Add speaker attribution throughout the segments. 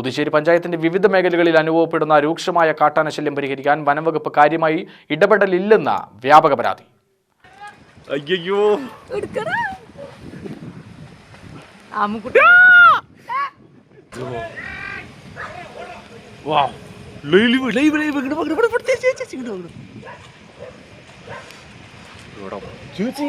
Speaker 1: പുതുശ്ശേരി പഞ്ചായത്തിന്റെ വിവിധ മേഖലകളിൽ അനുഭവപ്പെടുന്ന രൂക്ഷമായ കാട്ടാനശല്യം പരിഹരിക്കാൻ വനംവകുപ്പ് കാര്യമായി ഇടപെടലില്ലെന്ന വ്യാപക പരാതി.
Speaker 2: അയ്യോ
Speaker 3: ആമുക്കുട്ടി
Speaker 2: വാ ലൈവ് ലൈവ് ലൈവ് ഇങ്ങോട്ട് വാ, ഇങ്ങോട്ട് വാ, ഇങ്ങോട്ട് വാ, ചേച്ചി,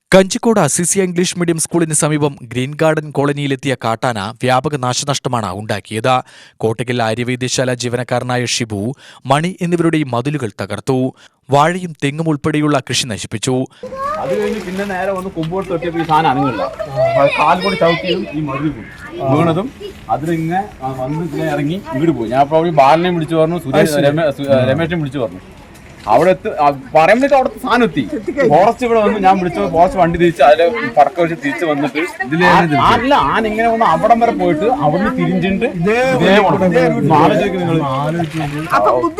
Speaker 4: കഞ്ചിക്കോട് അസിസിയ ഇംഗ്ലീഷ് മീഡിയം സ്കൂളിന് സമീപം ഗ്രീൻ ഗാർഡൻ കോളനിയിലെത്തിയ കാട്ടാന വ്യാപക നാശനഷ്ടമാണ് ഉണ്ടാക്കിയത്. കോട്ടയ്ക്കൽ ആര്യവൈദ്യശാല ജീവനക്കാരനായ ഷിബു മണി എന്നിവരുടെ മതിലുകൾ തകർത്തു. വാഴയും തെങ്ങും ഉൾപ്പെടെയുള്ള കൃഷി നശിപ്പിച്ചു.
Speaker 5: അത് കഴിഞ്ഞ് പിന്നെ നേരെ വന്ന് കൊമ്പോട്ട് തൊട്ടിയപ്പോൾ ഈ സാധനം അനങ്ങില്ല കാൽ കൂടി ചവിട്ടിയും ഈ മതിൽ പോയി വീണതും അതിലിങ്ങനെ വന്ന് ഇങ്ങനെ ഇറങ്ങി ഇങ്ങോട്ട് പോയി. ഞാൻ അപ്പോൾ ബാലനെ വിളിച്ചു പറഞ്ഞു സുരേഷ് രമേ- വിളിച്ചു പറഞ്ഞു. അവിടെ എത്തി പറയുമ്പോഴേക്കും അവിടെ സാധനം എത്തി. ഫോറസ്റ്റ് ഇവിടെ വന്നു ഞാൻ വിളിച്ചു ഫോറസ്റ്റ് വണ്ടി തിരിച്ച് അതിലെ പടക്ക വെച്ച് തിരിച്ച് വന്നിട്ട് അല്ല ആന ഇങ്ങനെ വന്ന് അവിടം വരെ പോയിട്ട് അവിടുന്ന് തിരിഞ്ഞിട്ട്.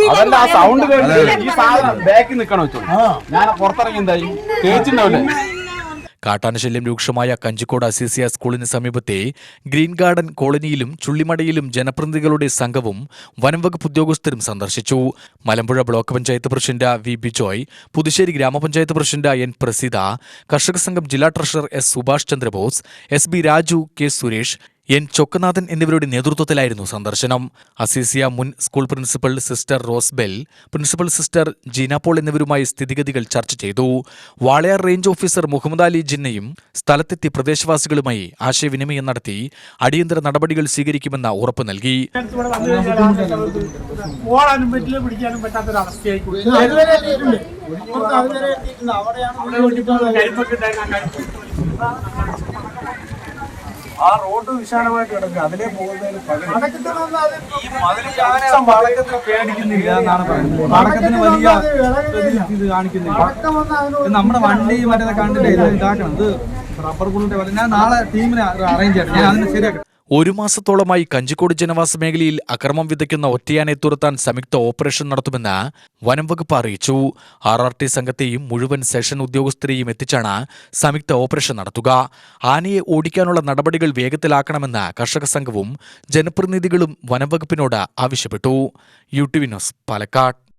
Speaker 5: അതല്ല ആ സൗണ്ട് കേട്ടിട്ട് ഈ സാധനം ബാക്കിൽ നിക്കണോ വെച്ചോ ഞാൻ പുറത്തിറങ്ങി എന്തായി കേച്ചിണ്ടാവില്ലേ
Speaker 4: കാട്ടാനശല്യം രൂക്ഷമായ കഞ്ചിക്കോട് അസീസിയ സ്കൂളിന് സമീപത്തെ ഗ്രീൻ ഗാർഡൻ കോളനിയിലും ചുള്ളിമടയിലും ജനപ്രതിനിധികളുടെ സംഘവും വനംവകുപ്പ് ഉദ്യോഗസ്ഥരും സന്ദർശിച്ചു. Malampuzha block panchayat president V. Bijoy Puthussery ഗ്രാമപഞ്ചായത്ത് പ്രസിഡന്റ് എൻ. പ്രസീത കർഷക സംഘം ജില്ലാ treasurer S. Subhash Chandrabose S. B. Raju K. Suresh N Chokkanathan എന്നിവരുടെ നേതൃത്വത്തിലായിരുന്നു സന്ദർശനം. അസീസിയ മുൻ school principal sister Rosebell principal sister Jeena Paul എന്നിവരുമായി സ്ഥിതിഗതികൾ ചർച്ച ചെയ്തു. വാളയാർ റേഞ്ച് ഓഫീസർ മുഹമ്മദ് അലി ജിന്നയും സ്ഥലത്തെത്തി പ്രദേശവാസികളുമായി ആശയവിനിമയം നടത്തി അടിയന്തര നടപടികൾ സ്വീകരിക്കുമെന്ന ഉറപ്പ് നൽകി.
Speaker 6: ഓടാനും ആ റോഡ് വിശാലമായിട്ട് കിടക്കുക. അതിലെ പോകുന്നതിന് പകരം
Speaker 7: വടക്കത്തിന് പേടിക്കുന്നില്ല എന്നാണ് പറയുന്നത്. വടക്കത്തിന് വലിയ ഇത് കാണിക്കുന്നില്ല. നമ്മുടെ വണ്ടി മറ്റേ കണ്ടില്ല? ഇത് ഇതാക്കണം. ഇത് റബ്ബർ ബുള്ളിന്റെ പോലെ ഞാൻ നാളെ ടീമിനെ അറേഞ്ച് ചെയ്യണം ഞാൻ അതിന് ശരിയാക്കണം
Speaker 4: ഒരു മാസത്തോളമായി കഞ്ചിക്കോട് ജനവാസ മേഖലയിൽ അക്രമം വിതയ്ക്കുന്ന ഒറ്റയാനെ തുരത്താൻ സംയുക്ത ഓപ്പറേഷൻ നടത്തുമെന്ന് വനംവകുപ്പ് അറിയിച്ചു. ആർ ആർ ടി സംഘത്തെയും മുഴുവൻ സെഷൻ ഉദ്യോഗസ്ഥരെയും എത്തിച്ചാണ് സംയുക്ത ഓപ്പറേഷൻ നടത്തുക. ആനയെ ഓടിക്കാനുള്ള നടപടികൾ വേഗത്തിലാക്കണമെന്ന് കർഷക സംഘവും ജനപ്രതിനിധികളും വനംവകുപ്പിനോട് ആവശ്യപ്പെട്ടു. U T V Palakkad.